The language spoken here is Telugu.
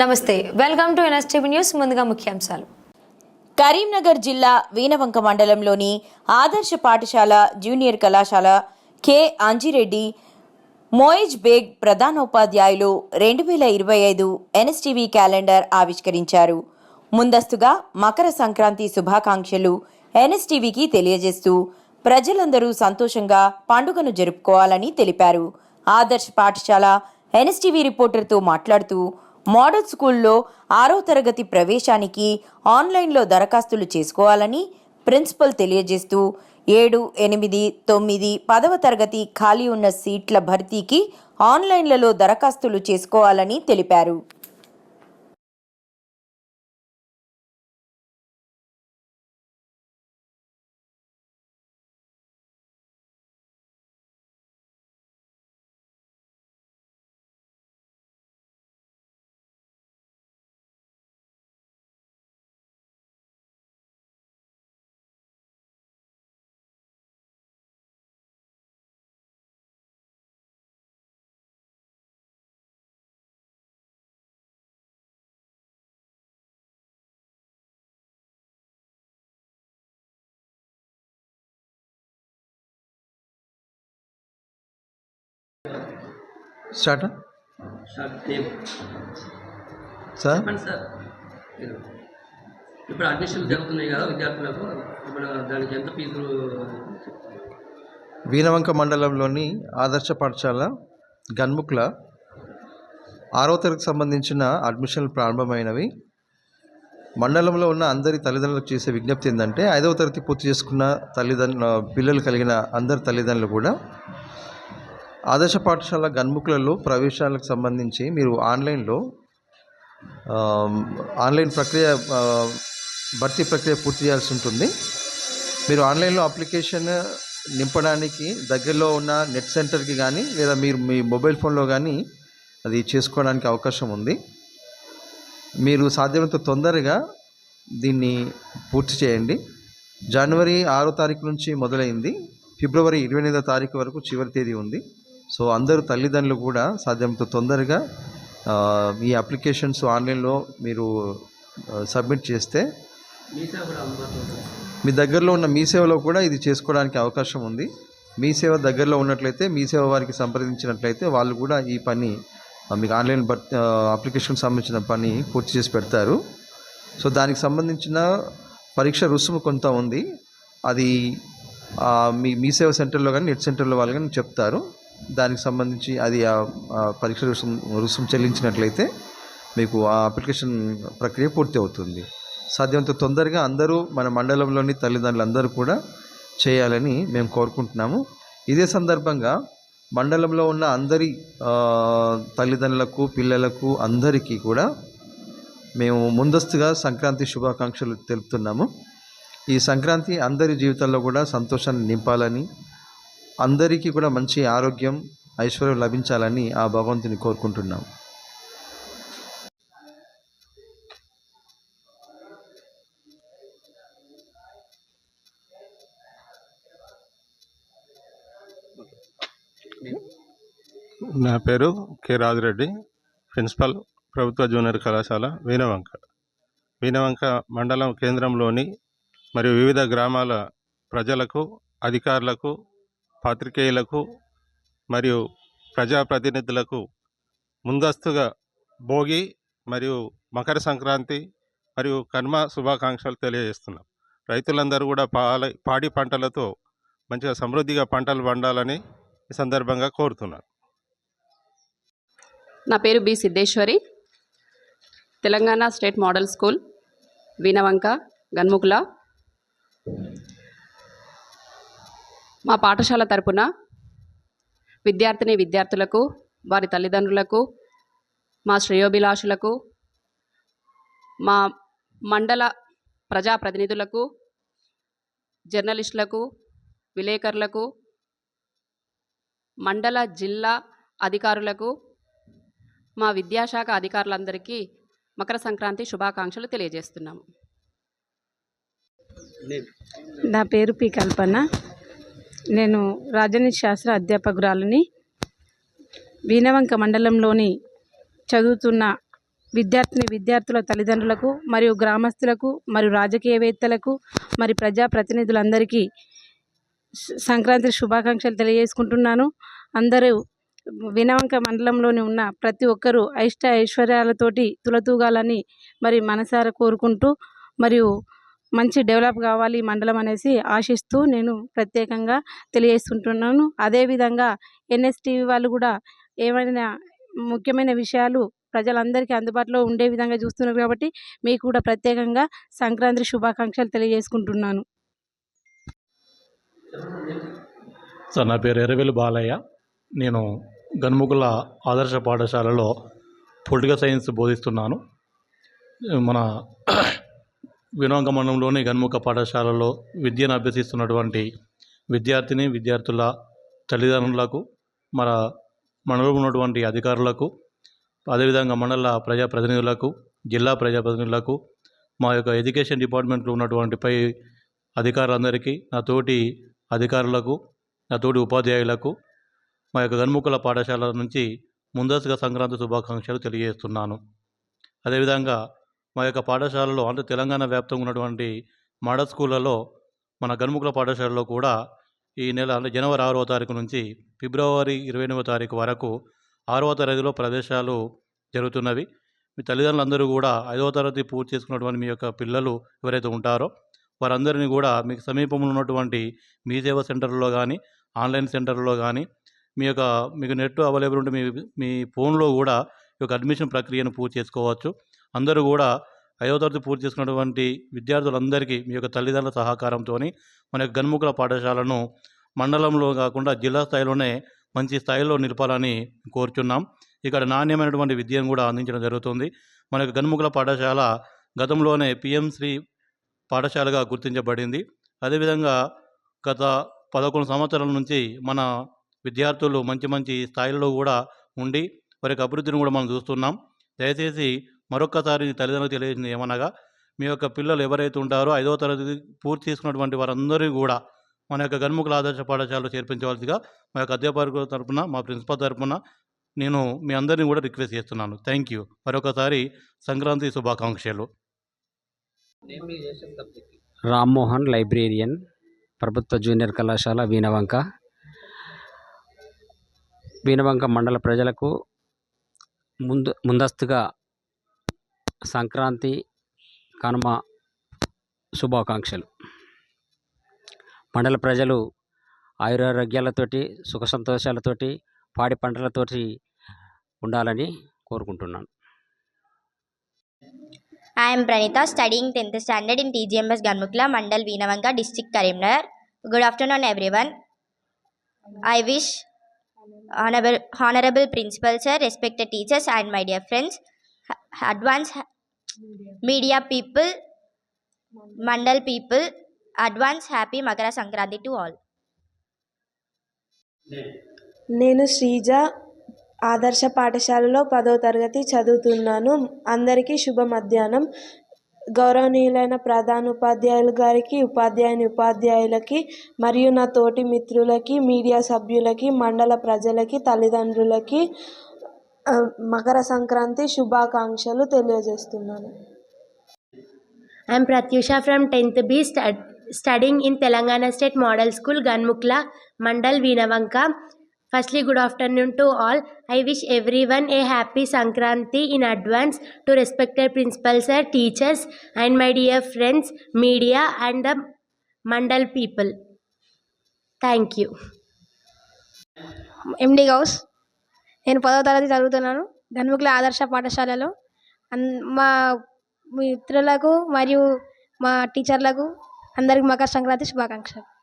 నమస్తే వెల్కమ్ టు ఎన్ఎస్టీవీ న్యూస్ ముందుగా ముఖ్యాంశాలు. కరీంనగర్ జిల్లా వీనవంక మండలంలోని ఆదర్శ పాఠశాల జూనియర్ కళాశాల కె. అంజిరెడ్డి మోయిజ్ బేగ్ ప్రధానోపాధ్యాయులు రెండు వేల ఇరవై ఐదు ఎన్ఎస్టీవీ క్యాలెండర్ ఆవిష్కరించారు. ముందస్తుగా మకర సంక్రాంతి శుభాకాంక్షలు ఎన్ఎస్టీవీకి తెలియజేస్తూ ప్రజలందరూ సంతోషంగా పండుగను జరుపుకోవాలని తెలిపారు. ఆదర్శ పాఠశాల ఎన్ఎస్టీవీ రిపోర్టర్తో మాట్లాడుతూ మోడల్ స్కూల్లో ఆరో తరగతి ప్రవేశానికి ఆన్లైన్లో దరఖాస్తులు చేసుకోవాలని ప్రిన్సిపల్ తెలియజేస్తూ ఏడు ఎనిమిది తొమ్మిది పదవ తరగతి ఖాళీ ఉన్న సీట్ల భర్తీకి ఆన్లైన్లలో దరఖాస్తులు చేసుకోవాలని తెలిపారు. స్టార్ట్ సార్ ఇప్పుడు అడ్మిషన్లు జరుగుతున్నాయి కదా విద్యార్థులకు ఇప్పుడు దానికి ఎంత ఫీజులు వీరవంక మండలంలోని ఆదర్శ పాఠశాల గన్ముక్ల ఆరో తరగతికి సంబంధించిన అడ్మిషన్లు ప్రారంభమైనవి. మండలంలో ఉన్న అందరి తల్లిదండ్రులకు చేసే విజ్ఞప్తి ఏంటంటే ఐదవ తరగతి పూర్తి చేసుకున్న తల్లిదండ్రుల పిల్లలు కలిగిన అందరి తల్లిదండ్రులు కూడా ఆదర్శ పాఠశాల గన్ముఖులలో ప్రవేశాలకు సంబంధించి మీరు ఆన్లైన్లో ఆన్లైన్ ప్రక్రియ భర్తీ ప్రక్రియ పూర్తి చేయాల్సి ఉంటుంది. మీరు ఆన్లైన్లో అప్లికేషన్ నింపడానికి దగ్గరలో ఉన్న నెట్ సెంటర్కి కానీ లేదా మీరు మీ మొబైల్ ఫోన్లో కానీ అది చేసుకోవడానికి అవకాశం ఉంది. మీరు సాధ్యమైనంత తొందరగా దీన్ని పూర్తి చేయండి. జనవరి ఆరో తారీఖు నుంచి మొదలైంది. ఫిబ్రవరి ఇరవై ఎనిమిదో తారీఖు వరకు చివరి తేదీ ఉంది. సో అందరూ తల్లిదండ్రులు కూడా సాధ్యమైనంత తొందరగా ఈ అప్లికేషన్స్ ఆన్లైన్లో మీరు సబ్మిట్ చేస్తే మీ దగ్గరలో ఉన్న మీ సేవలో కూడా ఇది చేసుకోవడానికి అవకాశం ఉంది. మీ సేవ దగ్గరలో ఉన్నట్లయితే మీ సేవ వారికి సంప్రదించినట్లయితే వాళ్ళు కూడా ఈ పని మీకు ఆన్లైన్ బట్ అప్లికేషన్ సంబంధించిన పని పూర్తి చేసి పెడతారు. సో దానికి సంబంధించిన పరీక్ష రుసుము కొంత ఉంది. అది మీ మీ సేవ సెంటర్లో కానీ నెట్ సెంటర్లో వాళ్ళు కానీ చెప్తారు. దానికి సంబంధించి అది ఆ పరీక్ష రుసుము రుసుము చెల్లించినట్లయితే మీకు ఆ అప్లికేషన్ ప్రక్రియ పూర్తి అవుతుంది. సాధ్యమంత తొందరగా అందరూ మన మండలంలోని తల్లిదండ్రులు అందరూ కూడా చేయాలని మేము కోరుకుంటున్నాము. ఇదే సందర్భంగా మండలంలో ఉన్న అందరి తల్లిదండ్రులకు పిల్లలకు అందరికీ కూడా మేము ముందస్తుగా సంక్రాంతి శుభాకాంక్షలు తెలుపుతున్నాము. ఈ సంక్రాంతి అందరి జీవితాల్లో కూడా సంతోషాన్ని నింపాలని అందరికీ కూడా మంచి ఆరోగ్యం ఐశ్వర్యం లభించాలని ఆ భగవంతుని కోరుకుంటున్నాం. నా పేరు కె రాజురెడ్డి ప్రిన్సిపల్ ప్రభుత్వ జూనియర్ కళాశాల వీణవంక. వీణవంక మండలం కేంద్రంలోని మరియు వివిధ గ్రామాల ప్రజలకు అధికారులకు పాత్రికేయులకు మరియు ప్రజాప్రతినిధులకు ముందస్తుగా భోగి మరియు మకర సంక్రాంతి మరియు కర్మ శుభాకాంక్షలు తెలియజేస్తున్నాం. రైతులందరూ కూడా పాడి పంటలతో మంచిగా సమృద్ధిగా పంటలు పండాలని ఈ సందర్భంగా కోరుతున్నాను. నా పేరు B Siddheshwari Telangana state model school Veenavanka Ganmukula. మా పాఠశాల తరపున విద్యార్థిని విద్యార్థులకు వారి తల్లిదండ్రులకు మా శ్రేయోభిలాషులకు మా మండల ప్రజాప్రతినిధులకు జర్నలిస్టులకు విలేకరులకు మండల జిల్లా అధికారులకు మా విద్యాశాఖ అధికారులందరికీ మకర సంక్రాంతి శుభాకాంక్షలు తెలియజేస్తున్నాము. నా పేరు పి కల్పన. నేను రాజనీతి శాస్త్ర అధ్యాపకురాలని వీణవంక మండలంలోని చదువుతున్న విద్యార్థిని విద్యార్థుల తల్లిదండ్రులకు మరియు గ్రామస్తులకు మరియు రాజకీయవేత్తలకు మరి ప్రజాప్రతినిధులందరికీ సంక్రాంతి శుభాకాంక్షలు తెలియజేసుకుంటున్నాను. అందరూ వినవంక మండలంలోని ఉన్న ప్రతి ఒక్కరూ ఐష్ట ఐశ్వర్యాలతోటి తులతూగాలని మరి మనసారా కోరుకుంటూ మరియు మంచి డెవలప్ కావాలి ఈ మండలం అనేసి ఆశిస్తూ నేను ప్రత్యేకంగా తెలియజేస్తుంటున్నాను. అదేవిధంగా ఎన్ఎస్టీవీ వాళ్ళు కూడా ఏమైనా ముఖ్యమైన విషయాలు ప్రజలందరికీ అందుబాటులో ఉండే విధంగా చూస్తున్నారు కాబట్టి మీకు కూడా ప్రత్యేకంగా సంక్రాంతి శుభాకాంక్షలు తెలియజేసుకుంటున్నాను. సార్ నా పేరు ఎర్రవెల్లి బాలయ్య. నేను గన్ముకుల ఆదర్శ పాఠశాలలో పొలిటికల్ సైన్స్ బోధిస్తున్నాను. మన వినోంగ మండలంలోని గన్ముఖ పాఠశాలలో విద్యను అభ్యసిస్తున్నటువంటి విద్యార్థిని విద్యార్థుల తల్లిదండ్రులకు మన మండలంలో ఉన్నటువంటి అధికారులకు అదేవిధంగా మండల ప్రజాప్రతినిధులకు జిల్లా ప్రజాప్రతినిధులకు మా యొక్క ఎడ్యుకేషన్ డిపార్ట్మెంట్లో ఉన్నటువంటి పై అధికారులందరికీ నా తోటి అధికారులకు నా తోటి ఉపాధ్యాయులకు మా యొక్క గన్ముఖుల పాఠశాల నుంచి ముందస్తుగా సంక్రాంతి శుభాకాంక్షలు తెలియజేస్తున్నాను. అదేవిధంగా మా యొక్క పాఠశాలలో అంటే తెలంగాణ వ్యాప్తంగా ఉన్నటువంటి మోడల్ స్కూళ్ళలో మన గన్ముఖుల పాఠశాలలో కూడా ఈ నెల అంటే జనవరి ఆరవ తారీఖు నుంచి ఫిబ్రవరి ఇరవై ఎనిమిదవ తారీఖు వరకు ఆరవ తరగతిలో ప్రవేశాలు జరుగుతున్నవి. మీ తల్లిదండ్రులందరూ కూడా ఐదవ తరగతి పూర్తి చేసుకున్నటువంటి మీ యొక్క పిల్లలు ఎవరైతే ఉంటారో వారందరినీ కూడా మీకు సమీపంలో ఉన్నటువంటి మీ సేవ సెంటర్లో కానీ ఆన్లైన్ సెంటర్లో కానీ మీ యొక్క మీకు నెట్ అవైలబుల్ ఉంటే మీ మీ ఫోన్లో కూడా ఈ యొక్క అడ్మిషన్ ప్రక్రియను పూర్తి చేసుకోవచ్చు. అందరూ కూడా ఐదవ తరగతి పూర్తి చేసుకున్నటువంటి విద్యార్థులందరికీ మీ యొక్క తల్లిదండ్రుల సహకారంతో మన యొక్క గన్ముఖుల పాఠశాలను మండలంలో కాకుండా జిల్లా స్థాయిలోనే మంచి స్థాయిలో నిలపాలని కోరుచున్నాం. ఇక్కడ నాణ్యమైనటువంటి విద్యను కూడా అందించడం జరుగుతుంది. మన యొక్క గన్ముఖుల పాఠశాల గతంలోనే పిఎం శ్రీ పాఠశాలగా గుర్తించబడింది. అదేవిధంగా గత పదకొండు సంవత్సరాల నుంచి మన విద్యార్థులు మంచి మంచి స్థాయిలో కూడా ఉండి వారి యొక్క అభివృద్ధిని కూడా మనం చూస్తున్నాం. దయచేసి మరొకసారి తల్లిదండ్రులు తెలియజేసింది ఏమనగా మీ యొక్క పిల్లలు ఎవరైతే ఉంటారో ఐదవ తరగతి పూర్తి చేసుకున్నటువంటి వారందరూ కూడా మన యొక్క గన్ముఖుల ఆదర్శ పాఠశాలలో చేర్పించవలసిగా మా యొక్క అధ్యాపకుల తరపున మా ప్రిన్సిపల్ తరపున నేను మీ అందరినీ కూడా రిక్వెస్ట్ చేస్తున్నాను. Thank you. మరొకసారి సంక్రాంతి శుభాకాంక్షలు. రామ్మోహన్ లైబ్రేరియన్ ప్రభుత్వ జూనియర్ కళాశాల వీణవంక. వీణవంక మండల ప్రజలకు ముందు ముందస్తుగా సంక్రాంతి కనుమ శుభాకాంక్షలు. మండల ప్రజలు ఆయురారోగ్యాలతోటి సుఖ సంతోషాలతోటి పాడి పంటలతోటి ఉండాలని కోరుకుంటున్నాను. I'm Praneetha studying tenth standard in TGMS Ganmukla mandal Veenavanga district Karimnagar good afternoon everyone I wish honourable honourable principal sir respected teachers and my dear friends advance media people mandal people advance happy Makara Sankranti to all నేను శ్రీజ ఆదర్శ పాఠశాలలో పదో తరగతి చదువుతున్నాను. అందరికీ శుభ మధ్యాహ్నం. గౌరవనీయులైన ప్రధాన ఉపాధ్యాయులు గారికి ఉపాధ్యాయుని ఉపాధ్యాయులకి మరియు నా తోటి మిత్రులకి మీడియా సభ్యులకి మండల ప్రజలకి తల్లిదండ్రులకి మకర సంక్రాంతి శుభాకాంక్షలు తెలియజేస్తున్నాను. I'm Pratyusha from tenth B studying in Telangana state model school Ganmukla mandal Veenavanka firstly good afternoon to all I wish everyone a happy Sankranti in advance to respected principal sir teachers and my dear friends media and the mandal people thank you MD Ghouse నేను పదవ తరగతి చదువుతున్నాను గన్ముకుల ఆదర్శ పాఠశాలలో. అన్ మా మిత్రులకు మరియు మా టీచర్లకు అందరికి మకర సంక్రాంతి శుభాకాంక్షలు.